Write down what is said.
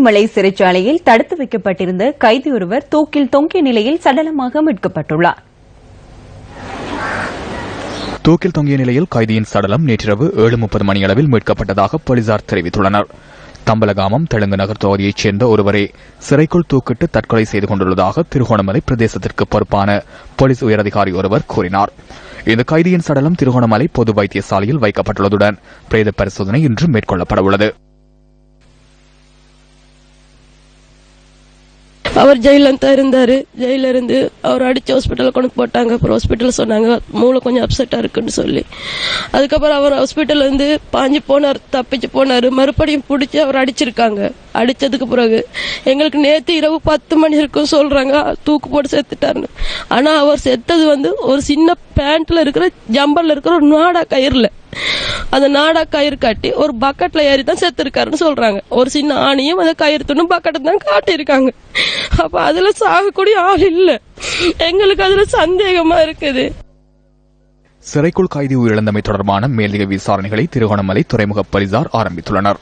மலை சிறைச்சாலையில் தடுத்து வைக்கப்பட்டிருந்த கைதி ஒருவர் தூக்கில் தொங்கிய நிலையில் சடலமாக மீட்கப்பட்டுள்ளார். தூக்கில் தொங்கிய நிலையில் கைதியின் சடலம் நேற்றிரவு ஏழு முப்பது மணியளவில் மீட்கப்பட்டதாக போலீசார் தெரிவித்துள்ளனர். தம்பலகாமம் தெலுங்கு நகர் தொகுதியைச் சேர்ந்த ஒருவரை சிறைக்குள் தூக்கிட்டு தற்கொலை செய்து கொண்டுள்ளதாக திருகோணமலை பிரதேசத்திற்கு பொறுப்பான போலீஸ் உயரதிகாரி ஒருவர் கூறினார். இந்த கைதியின் சடலம் திருகோணமலை பொது வைத்தியசாலையில் வைக்கப்பட்டுள்ளதுடன் பிரேத பரிசோதனை இன்று மேற்கொள்ளப்படவுள்ளது. அவர் ஜெயிலந்தான் தான் இருந்தாரு. ஜெயில இருந்து அவர் அடிச்சு ஹாஸ்பிட்டல் கொண்டு போட்டாங்க. அப்புறம் ஹாஸ்பிட்டல் சொன்னாங்க மூளை கொஞ்சம் அப்செட்டா இருக்குன்னு சொல்லி. அதுக்கப்புறம் அவர் ஹாஸ்பிட்டல் வந்து பாஞ்சு போனார் தப்பிச்சு போனார். மறுபடியும் பிடிச்சி அவர் அடிச்சிருக்காங்க. அடிச்சதுக்கு பிறகு எங்களுக்கு நேத்து இரவு பத்து மணி இருக்கும் சொல்றாங்க தூக்கு போட்டு செத்துட்டாருன்னு. ஆனா அவர் செத்தது வந்து ஒரு சின்ன பேண்ட்ல இருக்கிற ஜம்பர்ல இருக்கிற ஒரு நாடா கயிறுல. அந்த நாடா கயிறு கட்டி ஒரு பக்கெட்ல ஏறி தான் செத்துருக்காருன்னு சொல்றாங்க. ஒரு சின்ன ஆணியும் அந்த கயிறு துணும் பக்கெட்டை தான் காட்டியிருக்காங்க. அப்ப அதுல சாகக்கூடிய ஆள் இல்ல. எங்களுக்கு அதுல சந்தேகமா இருக்குது. சிறைக்குள் கைதி உயிரிழந்தமை தொடர்பான மேலதிக விசாரணைகளை திருகோணமலை துறைமுக பரிசார் ஆரம்பித்துள்ளனர்.